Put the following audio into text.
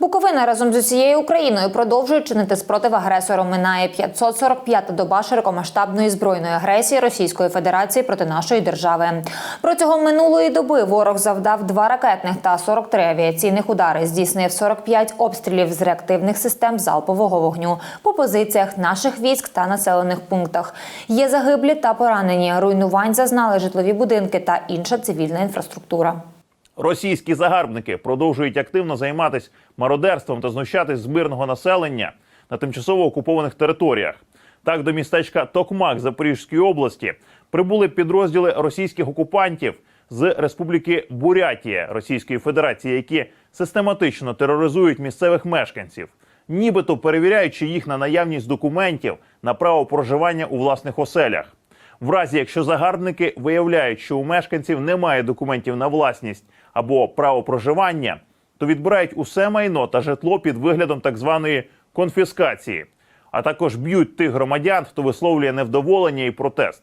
Буковина разом з усією Україною продовжує чинити спротив агресору. Минає 545-та доба широкомасштабної збройної агресії Російської Федерації проти нашої держави. Протягом минулої доби ворог завдав два ракетних та 43 авіаційних удари. Здійснив 45 обстрілів з реактивних систем залпового вогню по позиціях наших військ та населених пунктах. Є загиблі та поранені. Руйнувань зазнали житлові будинки та інша цивільна інфраструктура. Російські загарбники продовжують активно займатися мародерством та знущатись з мирного населення на тимчасово окупованих територіях. Так, до містечка Токмак Запорізької області прибули підрозділи російських окупантів з Республіки Бурятія Російської Федерації, які систематично тероризують місцевих мешканців, нібито перевіряючи їх на наявність документів на право проживання у власних оселях. В разі, якщо загарбники виявляють, що у мешканців немає документів на власність або право проживання, то відбирають усе майно та житло під виглядом так званої конфіскації, а також б'ють тих громадян, хто висловлює невдоволення і протест.